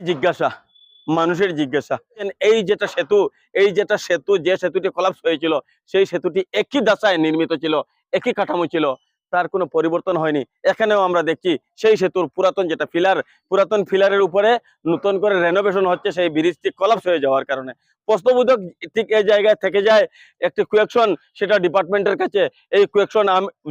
জিজ্ঞাসা, মানুষের জিজ্ঞাসা। এই যেটা সেতু, এই যেটা সেতু, যে সেতুটি কলাপস হয়েছিল, সেই সেতুটি একই দাসায় নির্মিত ছিল, একই কাঠামো ছিল। তার কোনো পরিবর্তন হয়নি। এখানেও আমরা দেখছি সেই সেতুর পুরাতন যেটা ফিলার, পুরাতন ফিলারের উপরে নতুন করে রেনোভেশন হচ্ছে, সেই ব্রিজটি কলাপস হয়ে যাওয়ার কারণে। প্রশ্নবোধক ঠিক এই জায়গায় থেকে যায় একটি কুয়েকশন সেটা ডিপার্টমেন্টের কাছে। এই কুয়েকশন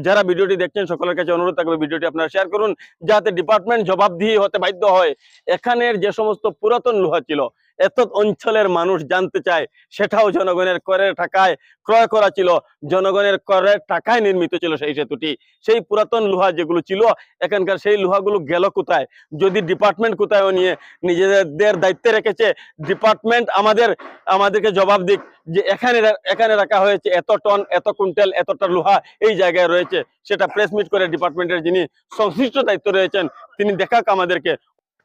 যারা ভিডিওটি দেখছেন, সকলের কাছে অনুরোধ থাকবে ভিডিওটি আপনারা শেয়ার করুন, যাতে ডিপার্টমেন্ট জবাবদিহি হতে বাধ্য হয়। এখানের যে সমস্ত পুরাতন লোহা ছিল এত অঞ্চলের মানুষ জানতে চায়, সেটাও জনগণের করের টাকায় ক্রয় করা ছিল। জনগণের করের টাকায় নির্মিত ছিল সেই সেতুটি। সেই পুরাতন লোহা যেগুলো ছিল, এখানকার সেই লোহাগুলো গেল কোথায়? যদি ডিপার্টমেন্ট কোথায় নিয়ে নিজেদের দায়িত্বে রেখেছে ডিপার্টমেন্ট আমাদের, আমাদেরকে জবাব দিক যে এখানে এখানে রাখা হয়েছে এত টন, এত কুইন্টাল, এতটা লোহা এই জায়গায় রয়েছে। সেটা প্রেস মিট করে ডিপার্টমেন্টের যিনি সংশ্লিষ্ট দায়িত্ব রয়েছেন, তিনি দেখাক আমাদেরকে।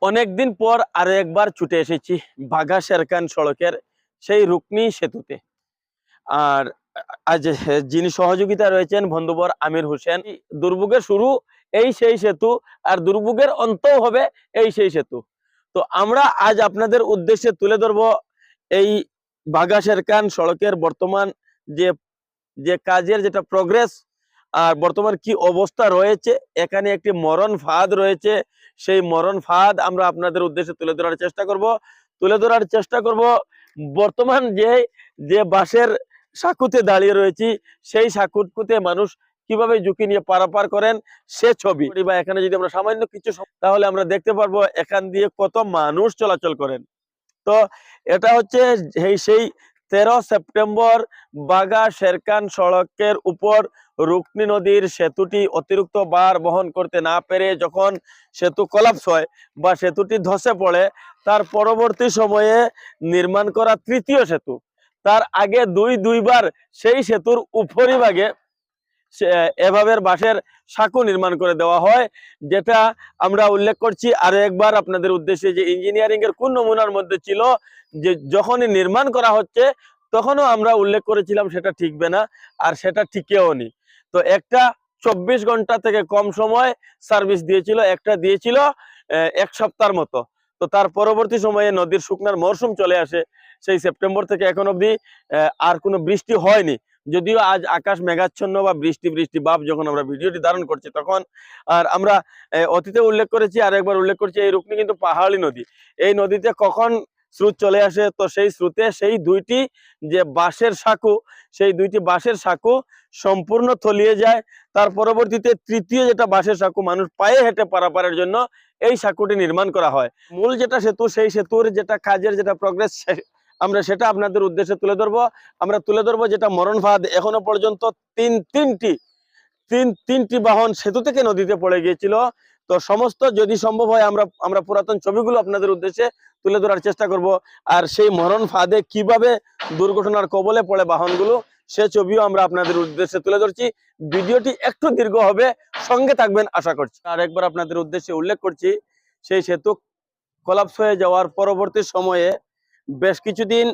অনেকদিন পর আরও একবার ছুটে এসেছি বাঘা শেরকান সড়কের সেই রুকনি সেতুতে। আর আজ যিনি সহযোগিতা রয়েছেন বন্ধুবর আমির হোসেন দুর্ভোগের শুরু এই সেই সেতু আর দুর্ভোগের অন্ত হবে এই সেই সেতু। তো আমরা আজ আপনাদের উদ্দেশ্যে তুলে ধরবো এই বাঘা শেরকান সড়কের বর্তমান যে যে কাজের যেটা প্রগ্রেস আর বর্তমান কি অবস্থা রয়েছে? এখানে একটি মরণ ফাঁদ রয়েছে। সেই মরণ ফাঁদ আমরা আপনাদের উদ্দেশ্যে তুলে ধরার চেষ্টা করব। তুলে ধরার চেষ্টা করব বর্তমান যে যে বাঁশের সাঁকুতে দাঁড়িয়ে রয়েছি, সেই সাঁকুতে মানুষ কীভাবে ঝুঁকি নিয়ে পারাপার করেন, সে ছবি। বা এখানে যদি আমরা সামান্য কিছু তাহলে আমরা দেখতে পারব এখান দিয়ে কত মানুষ চলাচল করেন। তো এটা হচ্ছে সেই তেরো সেপ্টেম্বর বাগা শেরকান সড়কের উপর রুকনি নদীর সেতুটি অতিরিক্ত বার বহন করতে না পেরে যখন সেতু কলাপস হয় বা সেতুটি ধসে পড়ে, তার পরবর্তী সময়ে নির্মাণ করা তৃতীয় সেতু। তার আগে দুই দুইবার সেই সেতুর উপরিভাগে এভাবে বাঁশের সাঁকো নির্মাণ করে দেওয়া হয়, যেটা আমরা উল্লেখ করছি। আরও একবার আপনাদের উদ্দেশ্যে যে ইঞ্জিনিয়ারিং এর কোন নমুনার মধ্যে ছিল যে যখনই নির্মাণ করা হচ্ছে, তখনও আমরা উল্লেখ করেছিলাম সেটা ঠিকবে না আর সেটা ঠিকেও নি। তো একটা চব্বিশ ঘণ্টা থেকে কম সময় সার্ভিস দিয়েছিল, একটা দিয়েছিল এক সপ্তাহের মতো। তো তার পরবর্তী সময়ে নদীর শুকনার মরশুম চলে আসে, সেই সেপ্টেম্বর থেকে এখন অবধি আর কোনো বৃষ্টি হয়নি। যদিও আজ আকাশ মেঘাচ্ছন্ন বা বৃষ্টি বৃষ্টি, বাপ যখন আমরা ভিডিওটি ধারণ করছি তখন, আর আমরা অতীতে উল্লেখ করেছি আর একবার উল্লেখ করছি, এই রুকনি কিন্তু পাহাড়ি নদী। এই নদীতে কখন স্রোত চলে আসে। তো সেই স্রোতে সেই দুইটি যে বাঁশের সাঁকু, সেই দুইটি বাঁশের সাঁকু সম্পূর্ণ তলিয়ে যায়। তার পরবর্তীতে তৃতীয় যেটা বাঁশের সাঁকু, মানুষ পায়ে হেঁটে পারাপারের জন্য এই সাঁকুটি নির্মাণ করা হয়। মূল যেটা সেতু, সেই সেতুর যেটা কাজের যেটা প্রগ্রেস আমরা সেটা আপনাদের উদ্দেশ্যে তুলে ধরবো। আমরা তুলে ধরবো যেটা মরণ ফাঁদ। এখনও পর্যন্ত তিন, তিনটি তিন, তিনটি বাহন সেতু থেকে নদীতে পড়ে গিয়েছিল। তো সমস্ত যদি সম্ভব হয়, আমরা আমরা পুরাতন ছবিগুলো আপনাদের উদ্দেশ্যে তুলে ধরার চেষ্টা করব। আর সেই মরণ ফাঁদে কীভাবে দুর্ঘটনার কবলে পড়ে বাহনগুলো, সে ছবিও আমরা আপনাদের উদ্দেশ্যে তুলে ধরছি। ভিডিওটি একটু দীর্ঘ হবে, সঙ্গে থাকবেন আশা করছি। আর একবার আপনাদের উদ্দেশ্যে উল্লেখ করছি, সেই সেতু কলাপস হয়ে যাওয়ার পরবর্তী সময়ে বেশ কিছুদিন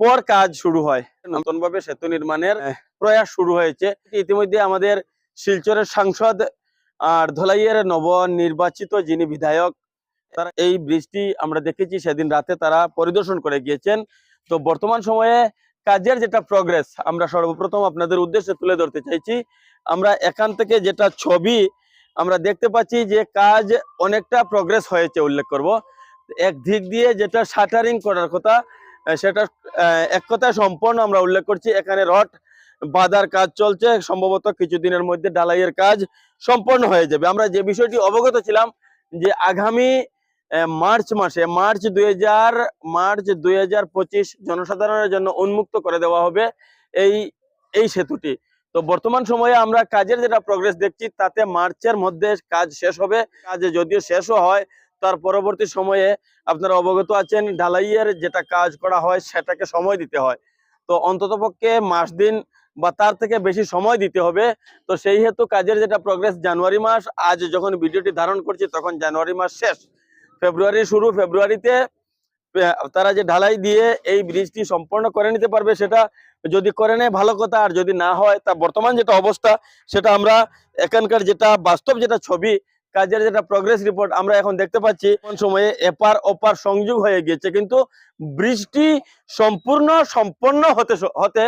পর কাজ শুরু হয়। নতুনভাবে সেতু নির্মাণের প্রয়াস শুরু হয়েছে। ইতিমধ্যে আমাদের শিলচরের সাংসদ আর ধলাইয়ের নব নির্বাচিত যিনি বিধায়ক, তারা এই ব্রিজটি আমরা দেখেছি, সেদিন রাতে তারা পরিদর্শন করে গিয়েছেন। তো বর্তমান সময়ে কাজের যেটা প্রগ্রেস আমরা সর্বপ্রথম আপনাদের উদ্দেশ্যে তুলে ধরতে চাইছি, আমরা এখান থেকে যেটা ছবি আমরা দেখতে পাচ্ছি যে কাজ অনেকটা প্রগ্রেস হয়েছে উল্লেখ করব। এক দিক দিয়ে যেটা শাটারিং করার কথা, সেটা এক কথায় সম্পূর্ণ আমরা উল্লেখ করছি, এখানে রড বাঁধার কাজ চলছে, সম্ভবত কিছুদিনের মধ্যে ডালাইয়ের কাজ সম্পন্ন হয়ে যাবে। আমরা যে বিষয়টি অবগত ছিলাম যে আগামী মার্চ মাসে, মার্চ দু হাজার, মার্চ দু হাজার পঁচিশ জনসাধারণের জন্য উন্মুক্ত করে দেওয়া হবে এই এই সেতুটি। তো বর্তমান সময়ে আমরা কাজের যেটা প্রগ্রেস দেখছি, তাতে মার্চের মধ্যে কাজ শেষ হবে। কাজ যদিও শেষও হয়, তার পরবর্তী সময়ে আপনারা অবগত আছেন, ঢালাইয়ের যেটা কাজ করা হয়, সেটাকে সময় দিতে হয়। তো অন্ততপক্ষে মাস দিন বা তার থেকে বেশি সময় দিতে হবে। তো সেই হেতু কাজের যেটা প্রগ্রেস জানুয়ারি মাস, আজ যখন ভিডিওটি ধারণ করছি তখন জানুয়ারি মাস শেষ। ফেব্রুয়ারি শুরু, ফেব্রুয়ারিতে তারা যে ঢালাই দিয়ে এই ব্রিজটি সম্পন্ন করে নিতে পারবে সেটা যদি করে নেয়, ভালো কথা। আর যদি না হয়, তা বর্তমান যেটা অবস্থা, সেটা আমরা এখানকার যেটা বাস্তব যেটা ছবি, কাজের যেটা প্রগ্রেস রিপোর্ট আমরা এখন দেখতে পাচ্ছি কোন সময়ে এপার ওপার সংযোগ হয়ে গিয়েছে। কিন্তু ব্রিজটি সম্পূর্ণ, সম্পন্ন হতে হতে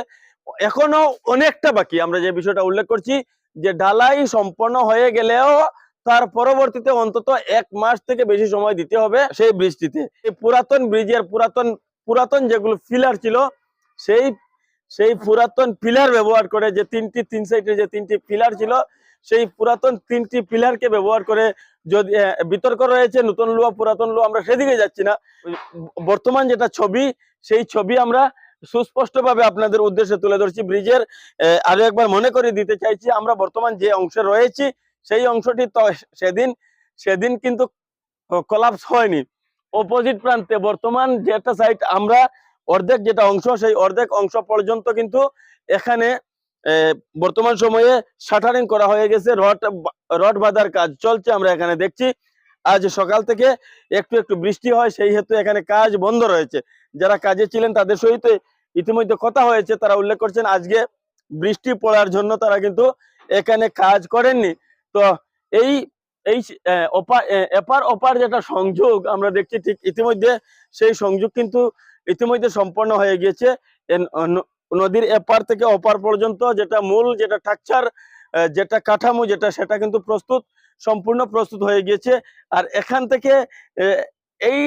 এখনও অনেকটা বাকি। আমরা যে বিষয়টা উল্লেখ করছি যে ঢালাই সম্পন্ন হয়ে গেলেও তার পরবর্তীতে অন্তত এক মাস থেকে বেশি সময় দিতে হবে সেই ব্রিজটিতে এই পুরাতন ব্রিজের পুরাতন পুরাতন যেগুলো ফিলার ছিল, সেই সেই পুরাতন পিলার ব্যবহার করে যে তিনটি, তিন সাইডে যে তিনটি পিলার ছিল, সেই পুরাতন তিনটি পিলারকে ব্যবহার করে যদি বিতর্ক রয়েছে, নতুন লোয়া, পুরাতন লোয়া, আমরা সেদিকে যাচ্ছি না। বর্তমান যেটা ছবি, সেই ছবি আমরা সুস্পষ্টভাবে আপনাদের উদ্দেশ্যে তুলে ধরছি। ব্রিজের আরও একবার মনে করে দিতে চাইছি, আমরা বর্তমান যে অংশে রয়েছি, সেই অংশটি তো সেদিন সেদিন কিন্তু কলাপস হয়নি। অপোজিট প্রান্তে বর্তমান যেটা সাইড আমরা অর্ধেক যেটা অংশ, সেই অর্ধেক অংশ পর্যন্ত কিন্তু এখানে বর্তমান সময়ে শাটারিং করা হয়ে গেছে, রড রড বাঁধার কাজ চলছে, আমরা এখানে দেখছি। আজ সকাল থেকে একটু একটু বৃষ্টি হয়, সেই হেতু এখানে কাজ বন্ধ রয়েছে। যারা কাজে ছিলেন তাদের সহিত ইতিমধ্যে কথা হয়েছে, তারা উল্লেখ করছেন আজকে বৃষ্টি পড়ার জন্য তারা কিন্তু এখানে কাজ করেননি। তো এই এই এপার ওপার যেটা সংযোগ আমরা দেখছি ঠিক ইতিমধ্যে সেই সংযোগ কিন্তু ইতিমধ্যে সম্পন্ন হয়ে গিয়েছে। নদীর এপার থেকে ওপার পর্যন্ত যেটা মূল, যেটা স্ট্রাকচার যেটা কাঠামো, যেটা সেটা কিন্তু প্রস্তুত, সম্পূর্ণ প্রস্তুত হয়ে গিয়েছে। আর এখান থেকে এই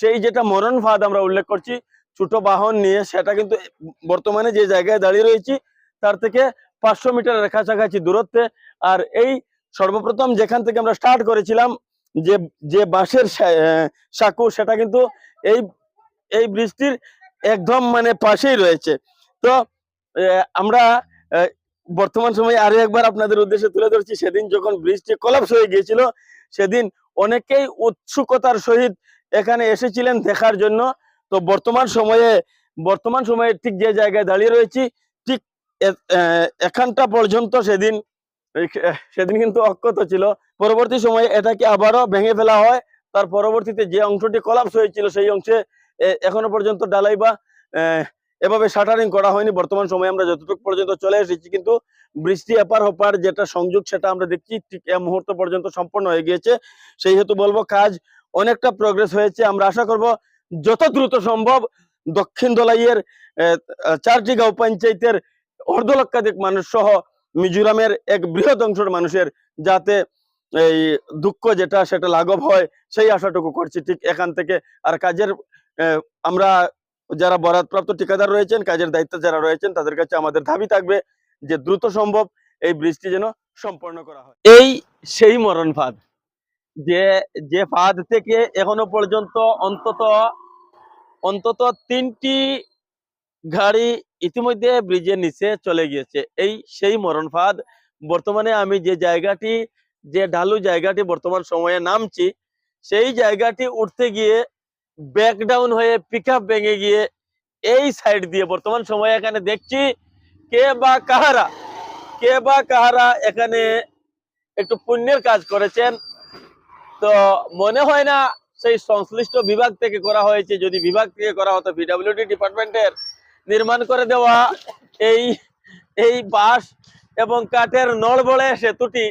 সেই যেটা মরণ ফাঁদ আমরা উল্লেখ করছি ছোট বাহন নিয়ে সেটা কিন্তু বর্তমানে যে জায়গায় দাঁড়িয়ে রয়েছি, তার থেকে পাঁচশো মিটারের কাছাকাছি দূরত্বে। আর এই সর্বপ্রথম যেখান থেকে আমরা স্টার্ট করেছিলাম, যে যে বাঁশের সাঁকো, সেটা কিন্তু এই এই ব্রিজটির একদম মানে পাশেই রয়েছে। তো আমরা বর্তমান সময়ে আরও একবার আপনাদের উদ্দেশ্যে তুলে ধরছি, সেদিন যখন ব্রিজটি কলাপস হয়ে গিয়েছিল, সেদিন অনেকেই উৎসুকতার সহিত এখানে এসেছিলেন দেখার জন্য। তো বর্তমান সময়ে বর্তমান সময়ে ঠিক যে জায়গায় দাঁড়িয়ে রয়েছি, ঠিক এখানটা পর্যন্ত সেদিন সেদিন কিন্তু অক্ষত ছিল। পরবর্তী সময়ে এটাকে আবারও ভেঙে ফেলা হয়। তার পরবর্তীতে যে অংশটি কলাপস হয়েছিল, সেই অংশে এখনও পর্যন্ত ডালাই বা এভাবে শাটারিং করা হয়নি। বর্তমান সময়ে আমরা যতটুকু পর্যন্ত চলে এসেছি, কিন্তু বৃষ্টি এপার ওপার যেটা সংযোগ, সেটা আমরা দেখছি ঠিক এ মুহূর্ত পর্যন্ত সম্পন্ন হয়ে গিয়েছে। সেই হেতু বলব, কাজ অনেকটা প্রগ্রেস হয়েছে। আমরা আশা করব যত দ্রুত সম্ভব দক্ষিণ দলাইয়ের আহ, আহ, চারটি গাঁও পঞ্চায়েতের অর্ধ লক্ষাধিক মানুষ সহ মিজোরামের এক বৃহৎ অংশের মানুষের যাতে এই দুঃখ যেটা সেটা লাঘব হয় সেই আশাটুকু করছি। ঠিক এখান থেকে আর কাজের আমরা যারা বরাদপ্রাপ্ত ঠিকাদার রয়েছেন কাজের দায়িত্ব যারা রয়েছেন তাদের কাছে আমাদের দাবি থাকবে যে দ্রুত সম্ভব এই ব্রিজটি যেন সম্পন্ন করা হয়। এই সেই মরণ ফাঁদ। যে যে ফাঁদ থেকে এখনও পর্যন্ত অন্তত অন্তত তিনটি গাড়ি ইতিমধ্যে ব্রিজের নিচে চলে গিয়েছে। এই সেই মরণ ফাঁদ বর্তমানে আমি যে জায়গাটি, যে ঢালু জায়গাটি বর্তমান সময়ে নামছি, সেই জায়গাটি উঠতে গিয়ে ব্যাক ডাউন হয়ে পিক আপ ভেঙে গিয়ে এই সাইড দিয়ে বর্তমান সময়ে এখানে দেখছি কে বা কাহারা, কে বা কাহারা এখানে একটু পুণ্যের কাজ করেছেন। তো মনে হয় না সেই সংশ্লিষ্ট বিভাগ থেকে করা হয়েছে। যদি বিভাগ থেকে করা হতো পিডাব্লিউডি ডিপার্টমেন্টের নির্মাণ করে দেওয়া এই এই বাঁশ এবং কাঠের নড়বড়ে সেতুটি,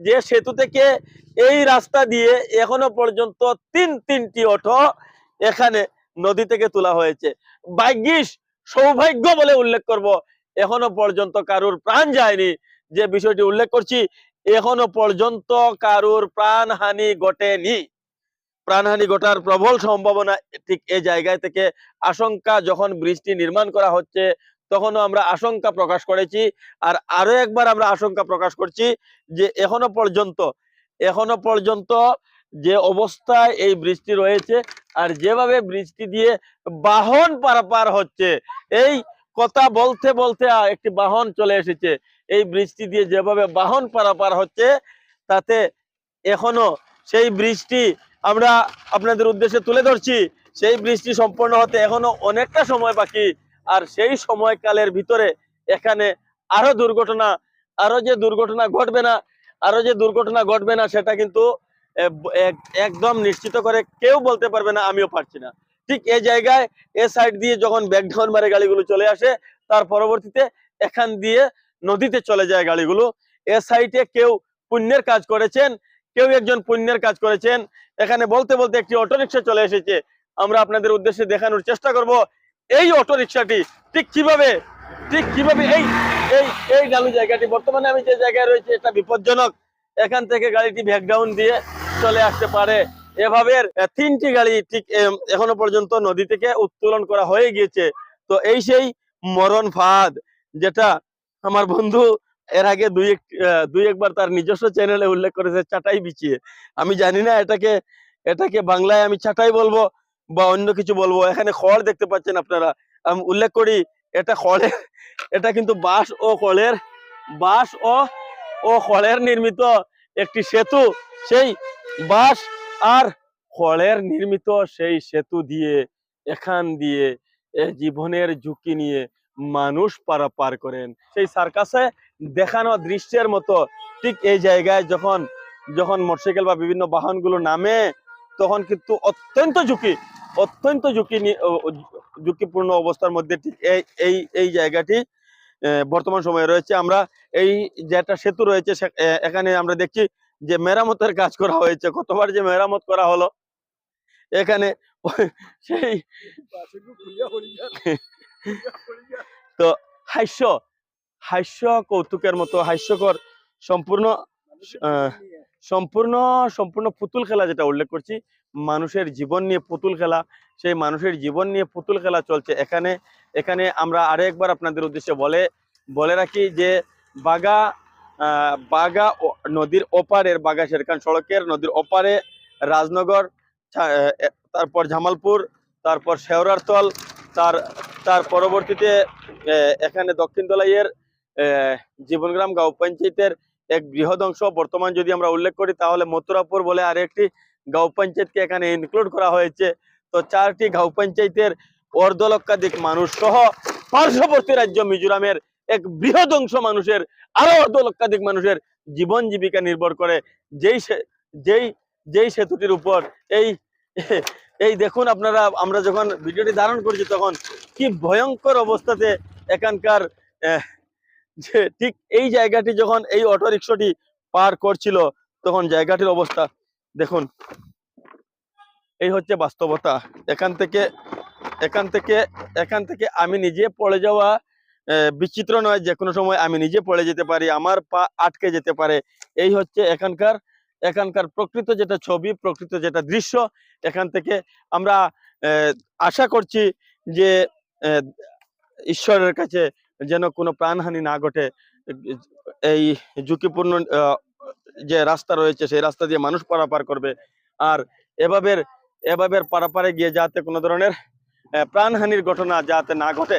যে সেতু থেকে এই রাস্তা দিয়ে এখনও পর্যন্ত তিন তিনটি অটো এখানে নদী থেকে তোলা হয়েছে। ভাগ্যিস, সৌভাগ্য বলে উল্লেখ করব। এখনও পর্যন্ত কারুর প্রাণ যায়নি যে বিষয়টি উল্লেখ করছি। এখনও পর্যন্ত কারুর প্রাণহানি ঘটেনি। প্রাণহানি ঘটার প্রবল সম্ভাবনা ঠিক এই জায়গায় থেকে আশঙ্কা যখন বৃষ্টি নির্মাণ করা হচ্ছে, তখনও আমরা আশঙ্কা প্রকাশ করেছি। আর আরও একবার আমরা আশঙ্কা প্রকাশ করছি যে এখনও পর্যন্ত এখনও পর্যন্ত যে অবস্থায় এই বৃষ্টি রয়েছে আর যেভাবে বৃষ্টি দিয়ে বাহন পারাপার হচ্ছে, এই কথা বলতে বলতে একটি বাহন চলে এসেছে। এই বৃষ্টি দিয়ে যেভাবে বাহন পারাপার হচ্ছে, তাতে এখনও সেই বৃষ্টি আমরা আপনাদের উদ্দেশ্যে তুলে ধরছি। সেই বৃষ্টি সম্পন্ন হতে এখনও অনেকটা সময় বাকি। আর সেই সময়কালের ভিতরে এখানে আরও দুর্ঘটনা, আরও যে দুর্ঘটনা ঘটবে না, আরও যে দুর্ঘটনা ঘটবে না, সেটা কিন্তু এক- একদম নিশ্চিত করে কেউ বলতে পারবে না, আমিও পারছি না। ঠিক এই জায়গায় এ সাইড দিয়ে যখন ব্যাকডাউন মারে গাড়িগুলো চলে আসে, তার পরবর্তীতে এখান দিয়ে নদীতে চলে যায় গাড়িগুলো। এ সাইডে কেউ পুণ্যের কাজ করেছেন, কেউ একজন পুণ্যের কাজ করেছেন এখানে বলতে বলতে একটি অটোরিকশা চলে এসেছে। আমরা আপনাদের উদ্দেশ্যে দেখানোর চেষ্টা করব এই অটোরিকশাটি। ঠিক কীভাবে? ঠিক কীভাবে এই এই এই ডালু জায়গাটি। বর্তমানে আমি যে জায়গায় রয়েছে, এটা বিপজ্জনক। এখান থেকে গাড়িটি ব্যাকডাউন দিয়ে চলে আসতে পারে। এভাবে তিনটি গাড়ি ঠিক এখনও পর্যন্ত নদী থেকে উত্তোলন করা হয়ে গিয়েছে। তো এই সেই মরণ ফাঁদ, যেটা আমার বন্ধু এর আগে দুই এক দুই একবার তার নিজস্ব চ্যানেলে উল্লেখ করেছে, চাটাই বিছিয়ে। আমি জানি না এটাকে এটাকে বাংলায় আমি চাটাই বলব বা অন্য কিছু বলব। এখানে খড় দেখতে পাচ্ছেন আপনারা। আমি উল্লেখ করি, এটা খড়ের, এটা কিন্তু বাঁশ ও খড়ের, বাঁশ ও ও খড়ের নির্মিত একটি সেতু। সেই বাঁশ আর খড়ের নির্মিত সেই সেতু দিয়ে, এখান দিয়ে জীবনের ঝুঁকি নিয়ে মানুষ পারাপার করেন। সেই সার্কাসে দেখানো দৃশ্যের মতো ঠিক এই জায়গায় যখন যখন মোটরসাইকেল বা বিভিন্ন বাহনগুলো নামে তখন কিন্তু অত্যন্ত ঝুঁকি অত্যন্ত ঝুঁকি ঝুঁকিপূর্ণ অবস্থার মধ্যে ঠিক এই এই এই জায়গাটি বর্তমান সময়ে রয়েছে। আমরা এই যেটা সেতু রয়েছে এখানে আমরা দেখছি যে মেরামতের কাজ করা হয়েছে। কতবার যে মেরামত করা হলো এখানে সেই তো হাস্য হাস্য কৌতুকের মতো, হাস্যকর, সম্পূর্ণ সম্পূর্ণ সম্পূর্ণ পুতুল খেলা যেটা উল্লেখ করছি, মানুষের জীবন নিয়ে পুতুল খেলা, সেই মানুষের জীবন নিয়ে পুতুল খেলা চলছে। এখানে এখানে আমরা আরেকবার আপনাদের উদ্দেশ্যে বলে বলে রাখি যে বাগা বাগা নদীর ওপারের বাগা শেরখান সড়কের নদীর ওপারে রাজনগর তারপর জামালপুর, তারপর শেওরারতল তার তার পরবর্তীতে এখানে দক্ষিণ দলাইয়ের জীবনগ্রাম গাঁও পঞ্চায়েতের এক বৃহৎ অংশ। বর্তমান যদি আমরা উল্লেখ করি, তাহলে মথুরাপুর বলে আরেকটি গাঁও পঞ্চায়েতকে এখানে ইনক্লুড করা হয়েছে। তো চারটি গাঁও পঞ্চায়েতের অর্ধলক্ষাধিক মানুষ সহ পার্শ্ববর্তী রাজ্য মিজোরামের এক বৃহৎ অংশ মানুষের আরও অর্ধলক্ষাধিক মানুষের জীবন জীবিকা নির্ভর করে। যেই যেই যেই সেতুটির উপর এই এই দেখুন আপনারা, আমরা যখন ভিডিওটি ধারণ করছি, তখন কি ভয়ঙ্কর অবস্থাতে এখানকার যে ঠিক এই জায়গাটি যখন এই অটো রিক্সাটি পার করছিল, তখন জায়গাটির অবস্থা দেখুন। এই হচ্ছে বাস্তবতা। এখান থেকে এখান থেকে এখান থেকে আমি নিজে পড়ে যাওয়া বিচিত্র নয়, যে কোনো সময় আমি নিজে পড়ে যেতে পারি, আমার পা আটকে যেতে পারে। এই হচ্ছে এখানকার এখানকার প্রকৃত যেটা ছবি, প্রকৃত যেটা দৃশ্য। এখান থেকে আমরা আশা করছি যে ঈশ্বরের কাছে যেন কোনো প্রাণহানি না ঘটে এই ঝুঁকিপূর্ণ যে রাস্তা রয়েছে সেই রাস্তা দিয়ে মানুষ পারাপার করবে। আর এভাবে এভাবে পারাপারে গিয়ে যাতে কোনো ধরনের প্রাণহানির ঘটনা যাতে না ঘটে।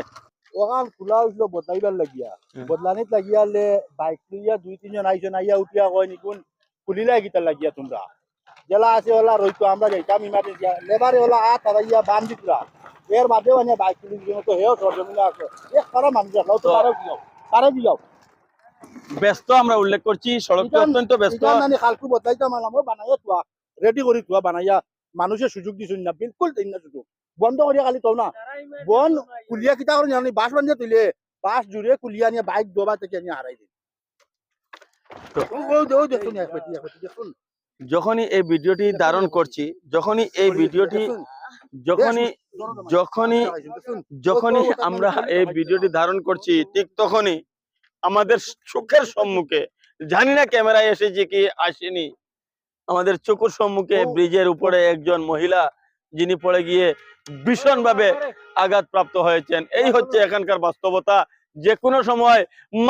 ওখান খোলা হইছিল বদলাইবার লাগিয়া। বদলানিত লাগিয়া লে বাইক লইয়া দুই তিনজন আইজন আইয়া উঠিয়া কয় নিকুন খুলিলাই গিতা লাগিয়া তোমরা। জেলা আছে ওলা রইতো আমরা যাইতাম ইমার্জেন্সি। লেবারে ওলা আ তারা ইয়া বান দিতরা এর মাঝে মানে বাইক তো হেও সরজমিনা আছে। এক মানুষ তো ব্যস্ত আমরা উল্লেখ করছি সড়কটি অত্যন্ত ব্যস্ত। মানে খালকু বদলাইতাম আমার বানাইয়া তুয়া রেডি করি তুয়া বানাইয়া মানুষের সুযোগ দিছুন না বিলকুল দিন না সুযোগ। বন্ধ করিয়া খালি তো না। বন কুলিয়া কিতা করে জানি বাস বান্ধিয়া তুলে বাস জুড়ে কুলিয়া নিয়ে বাইক দোবা থেকে নিয়ে হারাই দিন যখনই এই ভিডিওটি ধারণ করছি যখনই এই ভিডিওটি যখনই যখনই যখনই আমরা এই ভিডিওটি ধারণ করছি ঠিক তখনই আমাদের চোখের সম্মুখে জানি না ক্যামেরায় এসেছে কি আসেনি আমাদের চোখের সম্মুখে ব্রিজের উপরে একজন মহিলা যিনি পড়ে গিয়ে ভীষণ ভাবে আঘাত প্রাপ্ত হয়েছেন। এই হচ্ছে এখানকার বাস্তবতা। যে কোনো সময়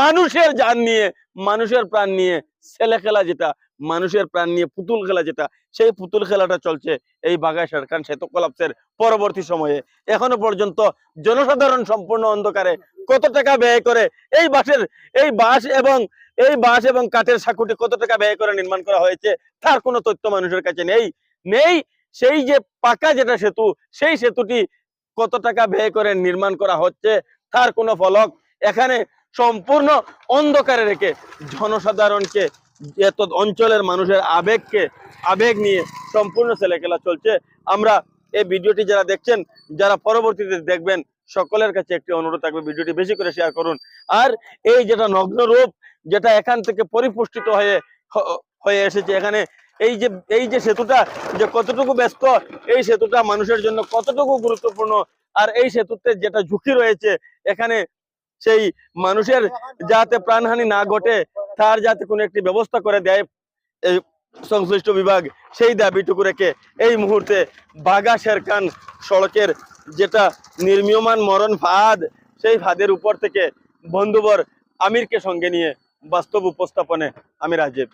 মানুষের যান নিয়ে, মানুষের প্রাণ নিয়ে ছেলে খেলা যেটা, মানুষের প্রাণ নিয়ে পুতুল খেলা যেটা, সেই পুতুল খেলাটা চলছে এই বাগাই সরকার সেতু কলাপসের পরবর্তী সময়ে। এখনও পর্যন্ত জনসাধারণ সম্পূর্ণ অন্ধকারে কত টাকা ব্যয় করে এই বাসের এই বাস এবং, এই বাস এবং কাঠের সাঁকুটি কত টাকা ব্যয় করে নির্মাণ করা হয়েছে তার কোনো তথ্য মানুষের কাছে নেই। নেই সেই যে পাকা যেটা সেতু, সেই সেতুটি কত টাকা ব্যয় করে নির্মাণ করা হচ্ছে তার কোনো ফলক এখানে সম্পূর্ণ অন্ধকারে রেখে জনসাধারণকে এত অঞ্চলের মানুষের আবেগকে, আবেগ নিয়ে সম্পূর্ণ ছেলেখেলা চলছে। আমরা এই ভিডিওটি যারা দেখছেন, যারা পরবর্তীতে দেখবেন, সকলের কাছে একটি অনুরোধ থাকবে ভিডিওটি বেশি করে শেয়ার করুন। আর এই যেটা নগ্ন রূপ, যেটা এখান থেকে পরিপুষ্টিত হয়ে হয়ে এসেছে এখানে, এই যে এই যে সেতুটা যে কতটুকু ব্যস্ত, এই সেতুটা মানুষের জন্য কতটুকু গুরুত্বপূর্ণ, আর এই সেতুতে যেটা ঝুঁকি রয়েছে, এখানে সেই মানুষের যাতে প্রাণহানি না ঘটে, তার যাতে কোনো একটি ব্যবস্থা করে দেয় এই সংশ্লিষ্ট বিভাগ, সেই দাবিটুকু রেখে এই মুহূর্তে বাগা শেরখান সড়কের যেটা নির্মীয়মান মরণ ফাঁদ, সেই ফাঁদের উপর থেকে বন্ধুবর আমিরকে সঙ্গে নিয়ে বাস্তব উপস্থাপনে আমি রাজীব।